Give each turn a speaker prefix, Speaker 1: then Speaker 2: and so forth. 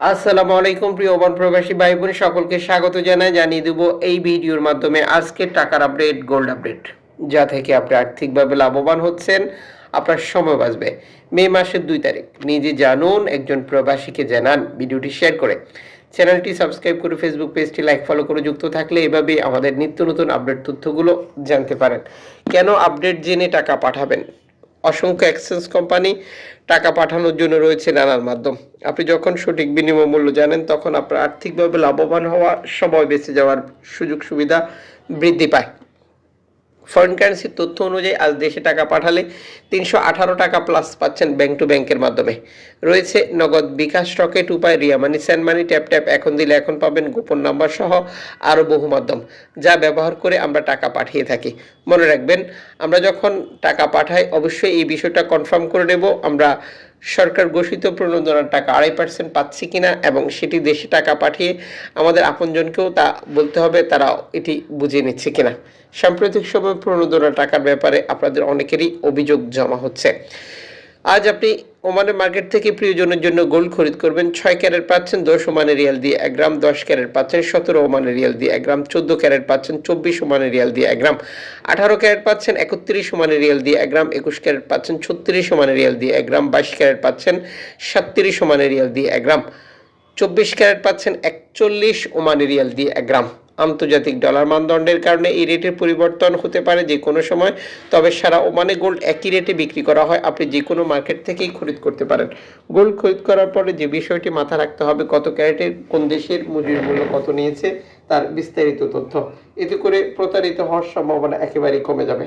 Speaker 1: আসসালামু আলাইকুম, প্রিয় ওমান প্রবাসী ভাই বোন সকলকে স্বাগত জানাই। জানিয়ে দেবো এই ভিডিওর মাধ্যমে আজকের টাকার আপডেট গোল্ড আপডেট যা থেকে আপনি আর্থিকভাবে লাভবান হচ্ছেন। আপনার সময় বাঁচবে। মে মাসের দুই তারিখ। নিজে জানুন, একজন প্রবাসীকে জানান ভিডিওটি শেয়ার করে। চ্যানেলটি সাবস্ক্রাইব করে ফেসবুক পেজটি লাইক ফলো করে যুক্ত থাকলে এভাবে আমাদের নিত্য নতুন আপডেট তথ্যগুলো জানতে পারেন। কেন আপডেট জেনে টাকা পাঠাবেন? অসংখ্য এক্সচেঞ্জ কোম্পানি টাকা পাঠানোর জন্য রয়েছে নানার মাধ্যম। আপনি যখন সঠিক বিনিময় মূল্য জানেন, তখন আপনার আর্থিকভাবে লাভবান হওয়া সময় বেঁচে যাওয়ার সুযোগ সুবিধা বৃদ্ধি পায়। ফরেন কারেন্সির তথ্য অনুযায়ী আজ দেশে টাকা পাঠালে তিনশো আঠারো টাকা প্লাস পাচ্ছেন ব্যাংক টু ব্যাংকের মাধ্যমে। রয়েছে Nagad bKash Rocket, Upay, Ria money send money Tap Tap এখন দিলে এখন পাবেন গোপন নাম্বার সহ আরও বহু মাধ্যম, যা ব্যবহার করে আমরা টাকা পাঠিয়ে থাকি। মনে রাখবেন, আমরা যখন টাকা পাঠাই, অবশ্যই এই বিষয়টা কনফার্ম করে নেব, আমরা সরকার ঘোষিত প্রণোদনার টাকা আড়াই পার্সেন্ট পাচ্ছে কিনা এবং সেটি দেশে টাকা পাঠিয়ে আমাদের আপনজনকেও তা বলতে হবে, তারা এটি বুঝে নিচ্ছে কিনা। সাম্প্রতিক সময় প্রণোদনা টাকার ব্যাপারে আপনাদের অনেকেরই অভিযোগ জমা হচ্ছে। আজ আপনি ওমানের মার্কেট থেকে প্রিয়জনের জন্য গোল্ড খরিদ করবেন। ছয় ক্যারেট পাচ্ছেন, দশ ওমানের রিয়াল দিয়ে এক গ্রাম, দশ ক্যারেট পাচ্ছেন, সতেরো ওমানের রিয়াল দিয়ে এক গ্রাম, চোদ্দ ক্যারেট পাচ্ছেন, চব্বিশ ওমানের রিয়াল দিয়ে এক গ্রাম, আঠারো ক্যারেট পাচ্ছেন, একত্রিশ ওমানের রিয়াল দিয়ে এক গ্রাম, একুশ ক্যারেট পাচ্ছেন, ছত্রিশ ওমানের রিয়াল দিয়ে এক গ্রাম, বাইশ ক্যারেট পাচ্ছেন, সাতত্রিশ ওমানের রিয়াল দিয়ে এক গ্রাম, চব্বিশ ক্যারেট পাচ্ছেন, একচল্লিশ ওমানের রিয়াল দিয়ে এক গ্রাম। আন্তর্জাতিক ডলার মানদণ্ডের কারণে এই রেটের পরিবর্তন হতে পারে যে কোনো সময়। তবে সারা ওমানে গোল্ড একই রেটে বিক্রি করা হয়, আপনি যে কোনো মার্কেট থেকেই খরিদ করতে পারেন। গোল্ড খরিদ করার পরে যে বিষয়টি মাথা রাখতে হবে, কত ক্যারেটের কোন দেশের মজুরি মূল্য কত নিয়েছে, তার বিস্তারিত তথ্য। এতে করে প্রতারিত হওয়ার সম্ভাবনা একেবারেই কমে যাবে।